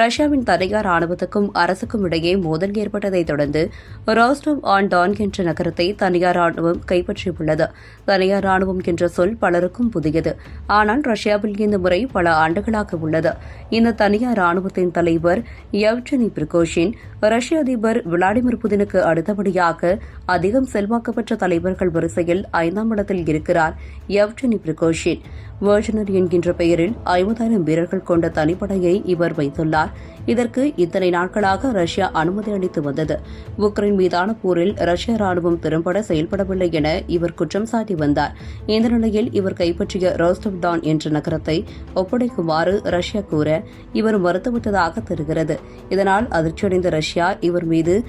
ரஷ்யாவின் தனியார் ராணுவத்துக்கும் அரசுக்கும் இடையே மோதல் ஏற்பட்டதைத் தொடர்ந்து ராஸ்டோம் ஆன் டான் என்ற நகரத்தை தனியார் ராணுவம் கைப்பற்றியுள்ளது. தனியார் ராணுவம் என்ற சொல் பலருக்கும் புதியது. ஆனால் ரஷ்யாவில் இந்த முறை பல ஆண்டுகளாக உள்ளது. இந்த தனியார் ராணுவத்தின் தலைவர் யவ்ஜனி பிரிகோஷின் ரஷ்ய அதிபர் விளாடிமிர் புதினுக்கு அடுத்தபடியாக அதிகம் செல்வாக்கு பெற்ற தலைவர்கள் வரிசையில் ஐந்தாம் இடத்தில் இருக்கிறார் யவ்ஜனி பிரிகோஷின். வேர்ஜனர் என்கின்ற பெயரில் ஐம்பதாயிரம் வீரர்கள் கொண்ட தனிப்படையை இவர் வைத்துள்ளார். தெரிவித்தார் இதற்கு இத்தனை நாட்களாக ரஷ்யா அனுமதி அளித்து வந்தது. உக்ரைன் மீதான போரில் ரஷ்ய ராணுவம் திறம்பட செயல்படவில்லை என இவர் குற்றம் சாட்டி வந்தார். இந்த நிலையில் இவர் கைப்பற்றிய ரோஸ்டவ் டான் என்ற நகரத்தை ஒப்படைக்குமாறு ரஷ்யா கூற இவர் மறுத்துவிட்டதாக தெரிகிறது. இதனால் அதிர்ச்சியடைந்த ரஷ்யா இவர் மீது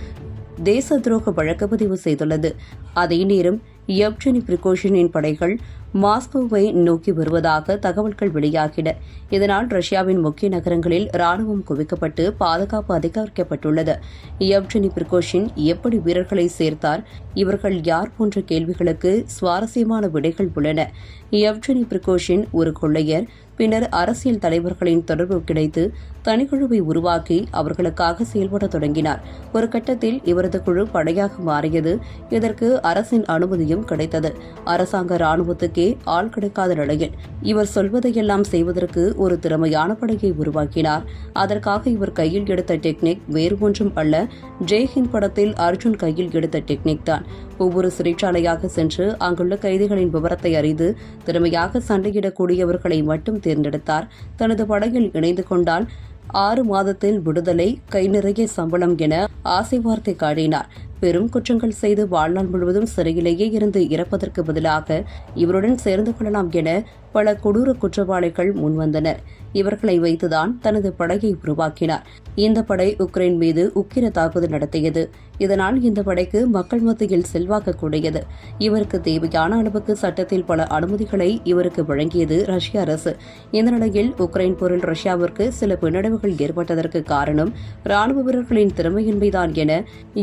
தேச துரோக வழக்கு பதிவு செய்துள்ளது. அதே நேரம் யப்ஜெனி பிரிகோஷனின் படைகள் மாஸ்கோவை நோக்கி வருவதாக தகவல்கள் வெளியாகின. இதனால் ரஷ்யாவின் முக்கிய நகரங்களில் ராணுவம் குவிக்கப்பட்டு பாதுகாப்பு அதிகரிக்கப்பட்டுள்ளது. யவ்ஜெனி பிரிகோஷின் எப்படி வீரர்களை சேர்த்தார்? இவர்கள் யார் போன்ற கேள்விகளுக்கு சுவாரஸ்யமான விடைகள் உள்ளன. யவ்ஜெனி பிரிகோஷின் ஒரு கொள்ளையர் பின்னர் அரசியல் தலைவர்களின் தொடர்பு கிடைத்து தனிக்குழுவை உருவாக்கி அவர்களுக்காக செயல்பட தொடங்கினார். ஒரு கட்டத்தில் இவரது குழு படையாக மாறியது. இதற்கு அரசின் அனுமதியும் கிடைத்தது. அரசாங்க ராணுவத்துக்கே படைக்கே ஆள் கிடைக்காத நிலையில் இவர் சொல்வதையெல்லாம் செய்வதற்கு ஒரு திறமையான படையை உருவாக்கினார். அதற்காக இவர் கையில் எடுத்த டெக்னிக் வேறு ஒன்றும் அல்ல ஜெய்ஹிந்த் படத்தில் அர்ஜுன் கையில் எடுத்த டெக்னிக் தான். ஒவ்வொரு சிறைச்சாலையாக சென்று அங்குள்ள கைதிகளின் விவரத்தை அறிந்து திறமையாக சண்டையிடக்கூடியவர்களை மட்டும் தேர்ந்தெடுத்தார். தனது படையில் இணைந்து கொண்டால் ஆறு மாதத்தில் விடுதலை கை நிறைய சம்பளம் என ஆசை வார்த்தை காட்டினார். பெரும் குற்றங்கள் செய்து வாழ்நாள் முழுவதும் சிறையிலேயே இருந்து இறப்பதற்கு பதிலாக இவருடன் சேர்ந்து கொள்ளலாம் என பல கொடூர குற்றவாளிகள் முன்வந்தனர். இவர்களை வைத்துதான் தனது படையை உருவாக்கினார். இந்த படை உக்ரைன் மீது உக்கிர தாக்குதல் நடத்தியது. இதனால் இந்த படைக்கு மக்கள் மத்தியில் செல்வாக்கு கூடியது. இவருக்கு தேவையான அளவுக்கு சட்டத்தில் பல அனுமதிகளை இவருக்கு வழங்கியது ரஷ்ய அரசு. இந்த நிலையில் உக்ரைன் போரில் ரஷ்யாவிற்கு சில பின்னடைவுகள் ஏற்பட்டதற்கு காரணம் ராணுவ வீரர்களின் திறமையின்மைதான் என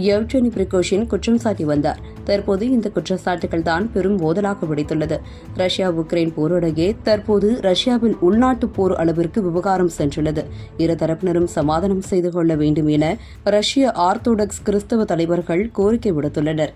யவ்ஜெனி பிரிகோஷின் குற்றம் சாட்டி வந்தார். தற்போது இந்த குற்றச்சாட்டுகள் தான் பெரும் மோதலாக வெடித்துள்ளது. ரஷ்யா உக்ரைன் போரிடையே தற்போது ரஷ்யாவில் உள்நாட்டு போர் அளவிற்கு விவகாரம் சென்றுள்ளது. இரு தரப்பினரும் சமாதானம் செய்து கொள்ள வேண்டும் என ரஷ்ய ஆர்த்தோடாக்ஸ் கிறிஸ்தவ தலைவர்கள் கோரிக்கை விடுத்துள்ளனர்.